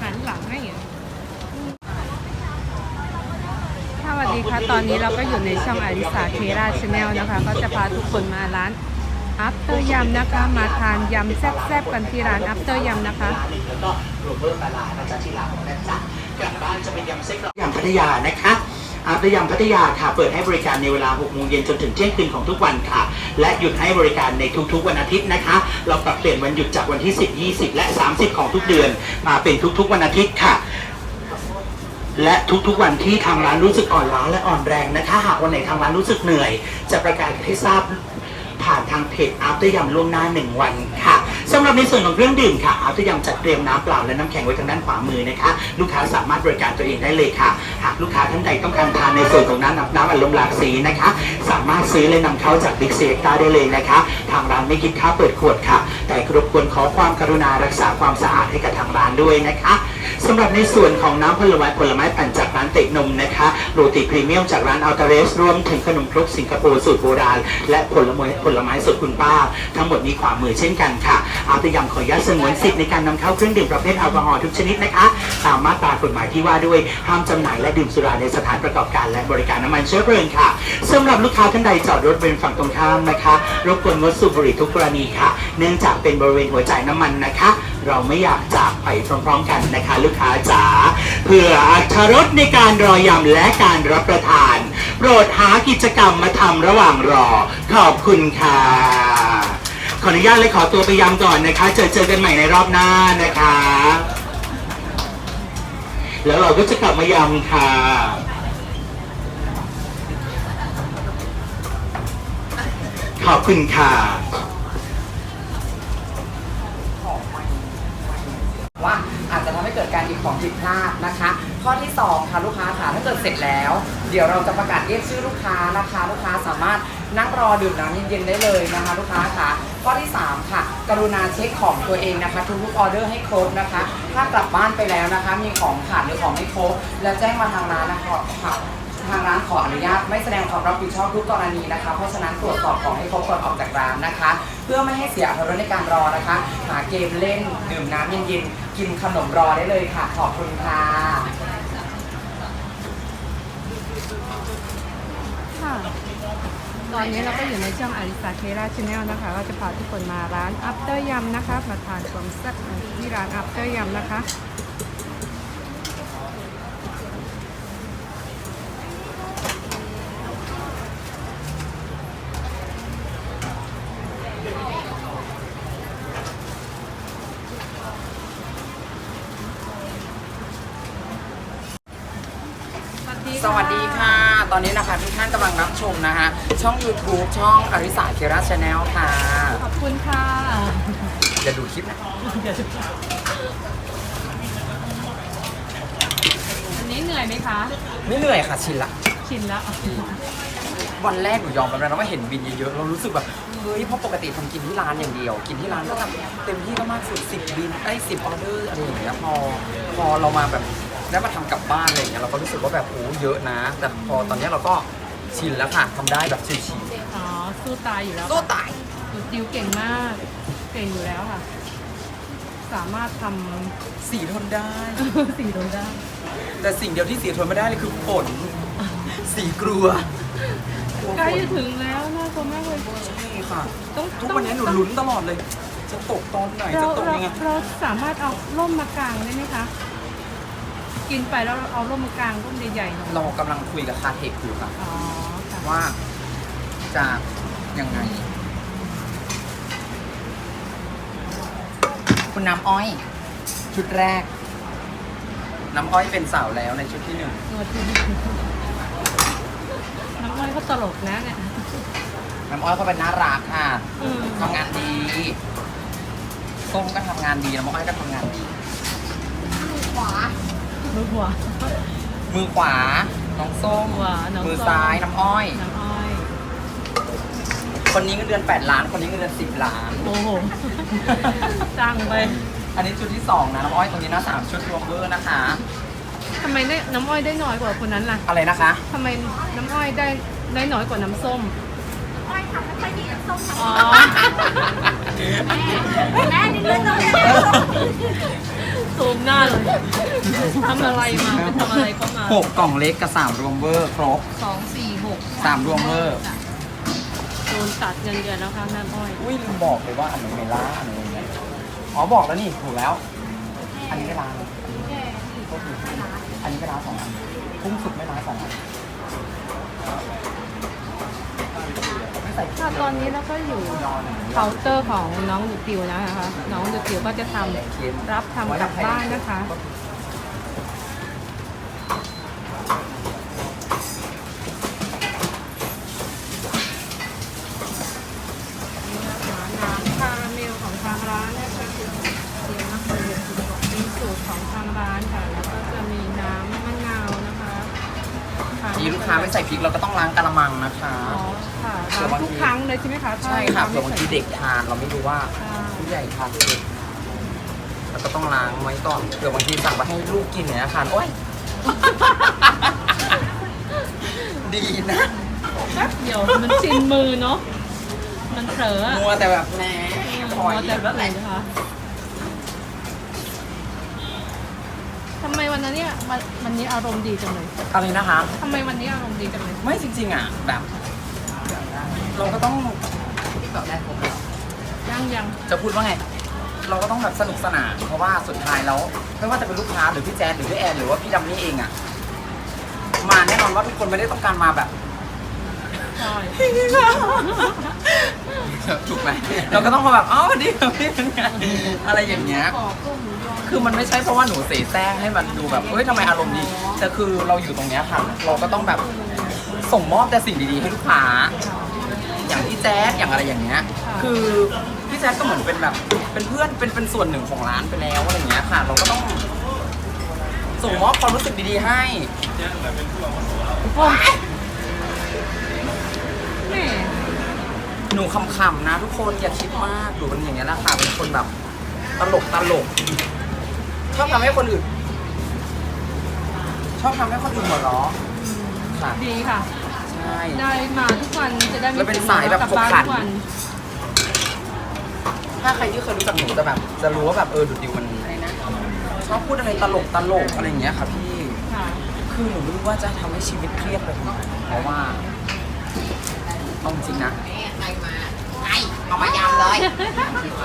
หันหลังให้สวัสดีค่ะ ตอนนี้เราก็อยู่ในช่องอาริสาเคราชแนลนะคะ ก็จะพาทุกคนมาร้านอัพเตอร์ยำนะคะ มาทานยำแซ่บๆกันที่ร้านอัพเตอร์ยำนะคะแล้วก็รวมเพิ่มปลาร้านะจ๊ะที่ร้านนะจ๊ะกลับบ้านจะเป็นยำเส้นยำพัทยานะคะ อาบยำพัทยาค่ะ เปิดให้บริการในเวลา 6 โมงเย็นจนถึงเที่ยงคืนของทุกวันค่ะ และหยุดให้บริการในทุกๆ วันอาทิตย์นะคะ เราปรับเปลี่ยนวันหยุดจากวันที่ 10 20 และ 30 ของทุกเดือน มาเป็นทุกๆ วันอาทิตย์ค่ะและทุกๆวันที่ทางร้านรู้สึกอ่อนล้าและอ่อนแรงนะคะ หากวันไหนทางร้านรู้สึกเหนื่อย จะประกาศให้ทราบผ่านทางเพจอาร์ตยำล่วงหน้า1วันค่ะ สำหรับในส่วนของเครื่องดื่มค่ะอาร์ตยำจัดเตรียมน้ำเปล่าและน้ำแข็งไว้ทางด้านขวามือนะคะ ลูกค้าสามารถบริการตัวเองได้เลยค่ะ หากลูกค้าท่านใดต้องการทานในส่วนของน้ำน้ำอัดลมหลากสีนะคะ สามารถซื้อและนำเข้าจากบิ๊กซีเอ็กตาได้เลยนะคะ ทางร้านไม่คิดค่าเปิดขวดค่ะ แต่รบกวนขอความกรุณารักษาความสะอาดให้กับทางร้านด้วยนะคะสำหรับในส่วนของน้ำผลไม้ผลไม้ปั่นจากร้านเตะนมนะคะโรตีพรีเมียมจากร้านอัลตาเรสรวมถึงขนมครกสิงคโปร์สูตรโบราณและผลไม้ผลไม้สดคุณป้า ทั้งหมดนี้ขวามือเช่นกันค่ะอาตยำขออนุญาตสงวนสิทธิ์ในการนำเข้าเครื่องดื่มประเภทแอลกอฮอล์ทุกชนิดนะคะ ตามมาตรากฎหมายที่ว่าด้วยห้ามจำหน่ายและดื่มสุราในสถานประกอบการ และบริการน้ำมันเชื้อเพลิงค่ะสำหรับลูกค้าท่านใดจอดรถบริเวณฝั่งตรงข้ามนะคะรบกวนงดสูบบุหรี่ทุกกรณีค่ะ เนื่องจากเป็นบริเวณหัวใจน้ำมันนะคะ เราไม่อยากจากไปพร้อมๆกันนะคะ ลูกค้าจ๋าเพื่ออัตรสในการรอยำและการรับประทาน โปรดหากิจกรรมมาทำระหว่างรอ ขอบคุณค่ะ ขออนุญาตเลยขอตัวไปยำก่อนนะคะ เจอเจอกันใหม่ในรอบหน้านะคะ แล้วเราก็จะกลับมายำค่ะ ขอบคุณค่ะว่าอาจจะทำให้เกิดการหยิบของผิดพลาดนะคะ ข้อที่ 2 ค่ะลูกค้าค่ะถ้าเกิดเสร็จแล้ว เดี๋ยวเราจะประกาศเรียกชื่อลูกค้านะคะ ลูกค้าสามารถ นั่งรอดื่มน้ำเย็นๆได้เลยนะคะลูกค้าค่ะข้อที่ 3 ค่ะ กรุณาเช็คของตัวเองนะคะทุกๆออเดอร์ให้ครบนะคะ ถ้ากลับบ้านไปแล้วนะคะ มีของขาดหรือของไม่ครบ แล้วแจ้งมาทางร้านนะคะค่ะทางร้านขออนุญาตไม่แสดงความรับผิดชอบทุกกรณีนะคะ เพราะฉะนั้นตรวจสอบของให้ครบก่อนออกจากร้านนะคะ เพื่อไม่ให้เสียอรรถรสในการรอนะคะ หาเกมเล่นดื่มน้ำเย็นๆกินขนมรอได้เลยค่ะ ขอบคุณค่ะค่ะ ตอนนี้เราก็อยู่ในช่องอริสาเคราชแนลนะคะ ก็จะพาทุกคนมาร้านอัปเตอร์ยำนะคะมาทานความแซ่บที่ร้านอัปเตอร์ยำนะคะสวัสดีค่ะ ตอนนี้นะคะทุกท่านกำลังรับชมนะคะ ช่อง YouTube ช่องอริสาเคราชแนลค่ะ ขอบคุณค่ะ อย่าดูคลิปนะ อันนี้เหนื่อยไหมคะ ไม่เหนื่อยค่ะชินละ ชินแล้ว วันแรกหนูยอมรับแล้วนะว่าเห็นบินเยอะๆ เรารู้สึกแบบเฮ้ยเพราะปกติทำกินที่ร้านอย่างเดียว กินที่ร้านก็ทำเต็มที่ก็มากสุดสิบบินไอ้สิบออเดอร์อะไรอย่างเงี้ยพอ พอเรามาแบบ ได้มาทำกลับบ้านอะไรอย่างเงี้ยเราก็รู้สึกว่าแบบโอ้เยอะนะ แต่พอตอนเนี้ยเราก็ชินแล้วค่ะทำได้แบบชิวอ๋อสู้ตายอยู่แล้วๆสู้ตาย หนูติวเก่งมาก เก่งอยู่แล้วค่ะ สามารถทสีทนได้ำสิ่งโดนได้แต่สิ่งเดียวที่สีทนไม่ได้เลยคือฝนสีกลัวกลัวใกล้ฝนจะถึงแล้วน่ากลัวมากเลยใช่ค่ะ ต้องทุกวันนี้หนูลุ้นตลอดเลย จะตกตอนไหน เราจะตกเรายังไง เราสามารถเอาร่มมากางได้ไหมคะ กินไปแล้วเราเอาร่มมากางร่มใหญ่ๆหน่อยเรากำลังคุยกับคาเทคอยู่ค่ะอ๋อค่ะว่าจะยังไง คุณน้ำอ้อย ชุดแรก น้ำอ้อยเป็นสาวแล้วในชุดที่หนึ่งตัวที่น้ำอ้อยเขาตลกนะเนี่ย น้ำอ้อยเขาเป็นน่ารักค่ะอืม ทำงานดีส้มก็ทำงานดีน้ำอ้อยก็ทำงานดี มือหัวมือขวา น้องส้ม ขวาน้องส้ม มือซ้ายน้ำอ้อย น้ำอ้อยคนนี้เงินเดือน 8 ล้าน คนนี้เงินเดือน 10 ล้าน โอ้โหจ้างไปอันนี้ชุดที่สองนะน้ำอ้อยตรงนี้นะสามชุดรวมเบอร์นะคะ ทำไมได้น้ำอ้อยได้น้อยกว่าคนนั้นล่ะอะไรนะคะ ทำไมน้ำอ้อยได้ได้น้อยกว่าน้ำส้ม อ้อยทำไม่ค่อยดีกับส้มอ๋อ แม่นี่เลือดต้องแม่ส้ม ซูมหน้าเลยทำอะไรมาไปทำอะไรเข้ามาหกกล่องเล็กกับสามรวมเวอร์ครบสองสี่หกสามรวมเวอร์โดนตัดเงินเดือนแล้วค่ะแม่อ้อยอุ้ยลืมบอกเลยว่าอันไหนเมล่าอันไหนเมล่าอ๋อบอกแล้วนี่ถูกแล้ว อันนี้ไม่ล้างอันนี้ไม่ล้างสองอันพุ่งสุดไม่ล้างสองอันไม่ใส่ ค่ะตอนนี้เราก็อยู่เคาน์เตอร์ของน้องดูติวนะคะ น้องดูติวก็จะทำรับทำกลับบ้านนะคะ นี่นะคะน้ำคาราเมลของทางร้านนะคะเดี๋ยวนะคะเดี๋ยวเป็นสูตรของทางร้านค่ะ แล้วก็จะมีน้ำมะนาวนะคะะนี่ลูกค้าไม่ใส่พริกเราก็ต้องล้างกระมังนะคะอ๋อค่ะล้างทุกครั้งเลยใช่ไหมคะถ้าใช่ค่ะทำเผื่ไม่อบางใส่ทีเด็กทานเราไม่รู้ว่าใช่ผู้ใหญ่ทานหรือเด็กแล้วก็ต้องล้างไว้ก่อนเผื่อบางทีสั่งไปให้ลูกกินเนี่ยทานโอ๊ยดีนะแป๊บเดียวมันชินมือเนาะมันเผลออะมัวแต่แบบแหมคอยมัวแต่แล้วเผแหลละอนะคะ ทำไมวันนั้นเนี่ยวันวันนี้อารมณ์ดีจังเลยอะไรนะคะ ทำไมวันนี้อารมณ์ดีจังเลยไม่จริงๆอะแบบเราก็ต้องยังยังจะพูดว่าไง เราก็ต้องแบบสนุกสนานเพราะว่าสุดท้ายแล้วไม่ว่าจะเป็นลูกค้าหรือพี่แจ๊ดหรือพี่แอนหรือว่าพี่ดัมนี่เองอะมาแน่นอนว่าทุกคนไม่ได้ต้องการมาแบบ ใช่ถูกไหมเราก็ต้องมาแบบอ๋อสวัสดีครับพี่เป็นไงอะไรอย่างเงี้ย ขอกุ้งหมูยอ คือมันไม่ใช่เพราะว่าหนูเสแสร้งให้มันดูแบบเฮ้ยทำไมอารมณ์ดีแต่คือเราอยู่ตรงเนี้ยค่ะ เราก็ต้องแบบส่งมอบแต่สิ่งดีๆให้ลูกค้า อย่างพี่แจ๊ดอย่างอะไรอย่างเงี้ย คือพี่แจ๊ดก็เหมือนเป็นแบบ เป็นเพื่อนเป็นเป็นส่วนหนึ่งของร้านไปแล้วอะไรอย่างเงี้ยค่ะ เราก็ต้อง ส่งมอบความรู้สึกดีๆให้แม่หนูขำๆนะ ทุกคนอย่าคิดมากหนูเป็นอย่างเงี้ยแหละค่ะเป็นคนแบบตลกตลก ชอบทำให้คนอื่น ชอบทำให้คนอื่นหัวเราะค่ะดีค่ะ ใช่ ได้มาทุกวันจะได้ไม่แล้วเป็นสายแบบกลับ้านขบขันทุกวันถ้าใครที่เคยรู้จักหนูจะแบบ จะรู้ว่าแบบเออดุดดิวมันชอบพูดอะไรตลกตลกอะไรอย่างเงี้ยค่ะพี่ ค่ะคือหนูไม่รู้ว่าจะทำให้ชีวิตเครียดไปทำไมเพราะว่าเอาจริงนะเอามายำเลย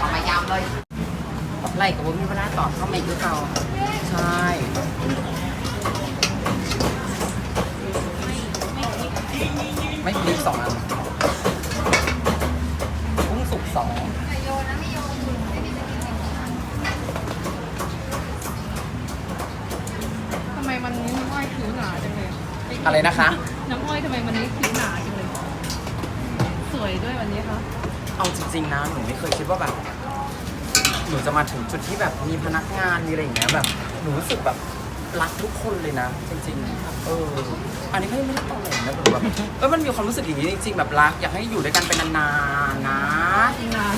เอามายำเลย ไล่กับผมมีเวลาตอบเขาไม่คือเขาใช่ไม่พลิกสองอันกุ้งสุกสองทำไมวันนี้น้ำอ้อยคิ้วหนาจังเลยอะไรนะคะ น้ำอ้อยทำไมวันนี้คิ้วหนาจังเลย สวยด้วยวันนี้คะเอาจริงๆนะหนูไม่เคยคิดว่าแบบ นูจะมาถึงจุดที่แบบมีพนักงานมีอะไรอย่างเงี้ยแบบหนูรู้สึกแบบรักทุกคนเลยนะ จริงๆเอออันนี้ไม่ไม่ได้ตรงไหนนะหนูแบบเออมันมีความรู้สึกอย่างนี้จริงๆแบบรักอยากให้อยู่ด้วยกันเป็นนานๆนะงาน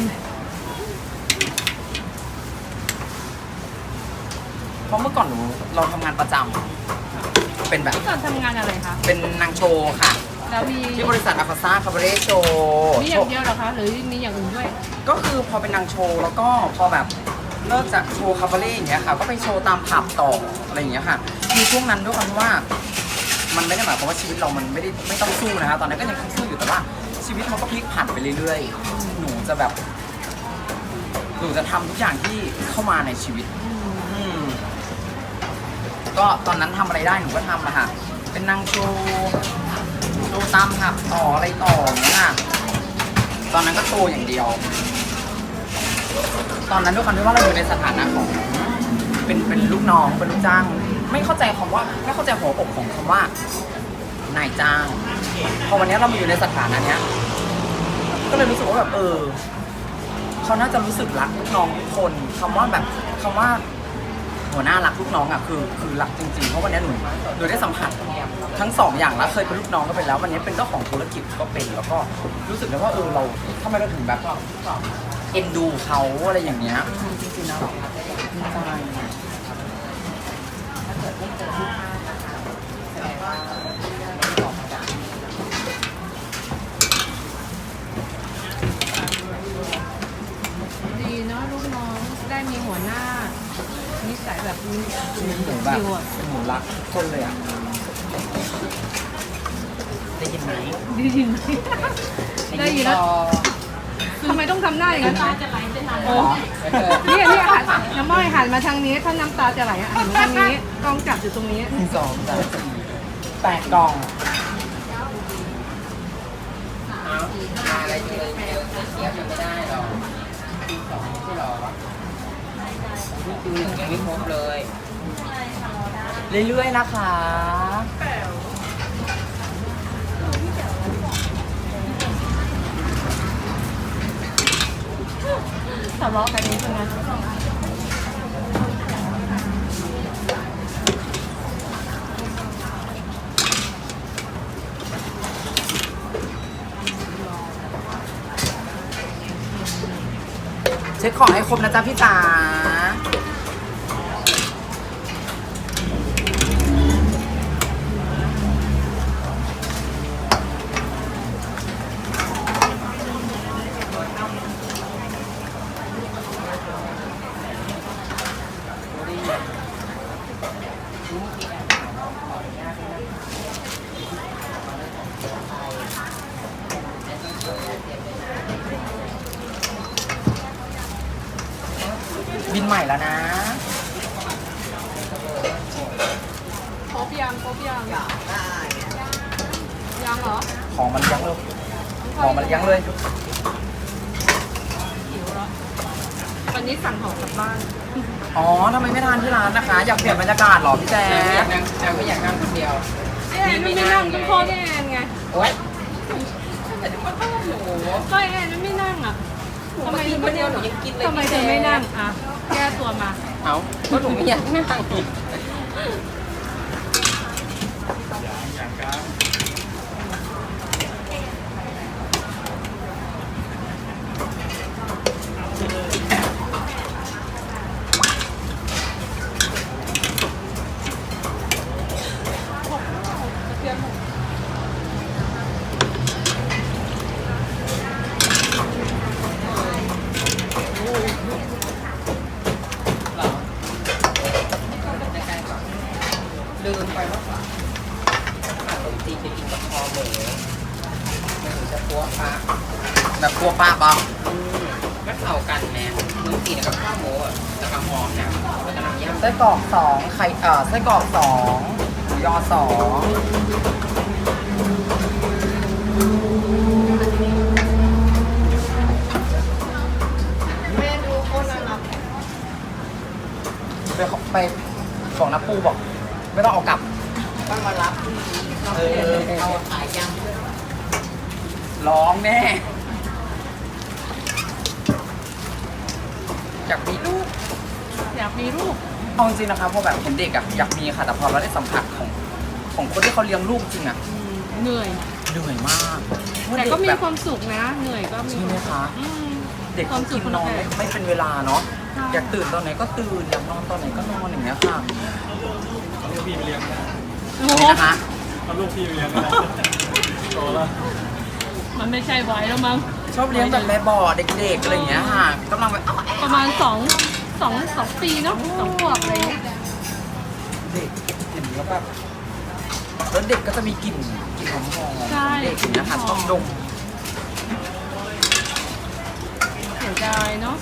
เพราะเมื่อก่อนหนูเราทำงานประจำเป็นแบบที่ก่อนทำงานอะไรคะ เป็นนางโชว์ค่ะ แล้วมีที่บริษัทอาคาซ่าคาบาเร่โชว์มีอย่างเดียวเหรอคะหรือมีอย่างอื่นด้วยก็คือพอเป็นนางโชว์แล้วก็พอแบบเลิกจากโชว์คาบาเร่อย่างเงี้ยค่ะ ก็ไปโชว์ตามผับต่ออะไรอย่างเงี้ยค่ะคือช่วงนั้นด้วยความที่ว่า มันไม่ได้หมายความว่าชีวิตเรามันไม่ได้ไม่ต้องสู้นะคะตอนนั้นก็ยังสู้อยู่แต่ว่า ชีวิตมันก็พลิกผันไปเรื่อยๆ หนูจะแบบหนูจะทำทุกอย่างที่เข้ามาในชีวิต อืม ก็ตอนนั้นทำอะไรได้หนูก็ทำอะค่ะ เป็นนางโชว์ โชว์ตามผับต่ออะไรต่ออย่างเงี้ยค่ะตอนนั้นก็โชว์อย่างเดียว ตอนนั้นด้วยความที่ว่าเราอยู่ในสถานะของ เป็นเป็นลูกน้องเป็นลูกจ้าง ไม่เข้าใจคำว่าไม่เข้าใจหัวอกของคำว่านายจ้างพอวันนี้เรามาอยู่ในสถานะเนี้ย ก็เลยรู้สึกว่าแบบเออเขาน่าจะรู้สึกรักลูกน้องทุกคนคำว่าแบบคำว่า หัวหน้ารักลูกน้องอะคือคือรักจริงๆ เพราะวันนี้หนูหนูได้สัมผัสทั้งสองอย่างแล้วเคยเป็นลูกน้องก็เป็นแล้ววันนี้เป็นเจ้าของธุรกิจก็เป็นแล้วก็รู้สึกเลยว่าเออเราทำไมเราถึงแบบเอ็นดูเขาอะไรอย่างเงี้ยจริงๆนะเราดีใจดีเนาะลูกน้องได้มีหัวหน้า นิสัยแหมูแบบคิวอะหมูรักคนเลยอะได้ยินไหมได้ยินไหมได้ยินแล้วทำไมต้องทำหน้าอย่างนั้นตาจะไหลจะไหลโอ้เนี่ยเนี่ยหันน้ำม้อยหันมาทางนี้ ถ้าน้ำตาจะไหลอะหันมาทางนี้กล้องจับอยู่ตรงนี้หนึ่งสองสามสี่แปดกล่องเอาอะไรเยอะเยอะเทียบยังไม่ได้หรอกคิวสองไม่ใช่หรอนี่ คิวหนึ่งยังไม่ครบเลย เรื่อยๆนะคะทะเลาะกันนี้ใช่ไหมเช็คของให้ครบนะจ๊ะพี่จ๋า บินใหม่แล้วนะครบยังครบยังยังเหรอของมันยังเลยของมันยังเลยหิวแล้ววันนี้สั่งของกลับบ้านอ๋อทำไมไม่ทานที่ร้านนะคะ อยากเปลี่ยนบรรยากาศเหรอพี่แจ๊แต่ไม่อยาคกนั่งแต่ไม่อยากนั่งคนเดียวแอนไม่นั่งต้องโทษแอนไงโอ๊ยแต่ทุกคนก็หนูก็แอนไม่นั่งอะ ทำไมกินคนเดียวหนูยังกินเลยทำไมเธอไม่นั่งอะแก้ตัวมา เอาก็หนูไม่อยากนั่งลืมไปว่าขาขนมจีนจะกินกับคอหมูมันถึงจะปัวปะ แบบครัวป้าบ้าง อืมก็เข้ากันแม่ขนมจีนกับข้าวหมูอะจะกับหอมเนี่ยแล้วก็น้ำยำ ไส้กรอกสองไข่เอ่อไส้กรอกสองหมูยอสองเมนูคนละนับไปขอไปบอกน้าปูบอก ไม่ต้องเอากลับ ต้องมารับเออ เอาขายยำด้วยร้องแน่อยากมีลูกอยากมีลูก เอาจริงๆนะคะพอแบบเห็นเด็กอะ อยากมีค่ะแต่พอเราได้สัมผัสของของคนที่เขาเลี้ยงลูกจริงอะอืมเหนื่อย เหนื่อยมากแต่ก็มีเด็แบบความสุขนะ เหนื่อยก็มีใช่ไหมคะอืมเด็กความสุกิขนนอนคนละไม่แบบไม่เป็นเวลาเนาะใช่อยากตื่นตอนไหนก็ตื่นอยากนอนตอนไหนก็นอนอย่างเงี้ยค่ะโอ้โหนี่นะคะมันไม่ใช่ไว้แล้วมั้งชอบเลี้ยงแบบแบบบ่อเด็กๆอะไรอย่างเงี้ยค่ะกำลังแบบอ้าวประมาณสองสองสองปีเนาะสองขวบอะไรเงี้ย เด็กเห็นแล้วแบบแล้วเด็กก็จะมีกลิ่นกลิ่นหอมๆใช่เด็กอย่างเงี้ยค่ะชอบดมเสียดายเนาะ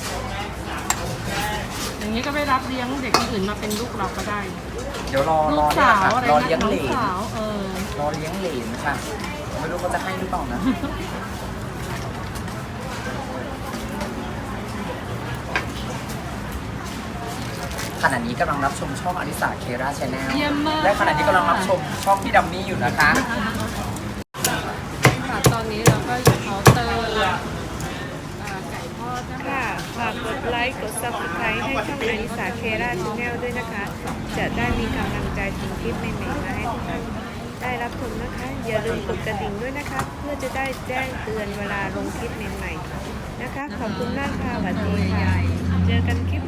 อย่างนี้ก็ไปรับเลี้ยงเด็กคนอื่นมาเป็นลูกเราก็ได้ เดี๋ยวรอลูรกอเนี่ยสาค่ะวอะไรรอนะเลี้ยงน้อเหลงนสาวเออรอเลี้ยงเหลนค่ะไม่รู้เขาจะให้หรือเปล่านะ ณะนี้กำลังรับชมช่องอลิสาเคราชแนลเยี่ยมมาก และขณะนี้กำลังรับชมช่องพี่ดัมมี่อยู่นะคะ ค่ะตอนนี้เราก็อยู่เคาน์เตอร์อ่าไก่ทอดนะคะ ค่ะฝากกดไลค์ กด subscribe ให้ช่องอนิสาเคราชแนลด้วยนะคะ จะได้มีกำลังใจทำคลิปใหม่ๆมาให้ทุกท่านได้รับชมนะคะ อย่าลืมกดกระดิ่งด้วยนะคะ เพื่อจะได้แจ้งเตือนเวลาลงคลิปใหม่ๆนะคะ ขอบคุณมากค่ะสวัสดีค่ะ เจอกันคลิป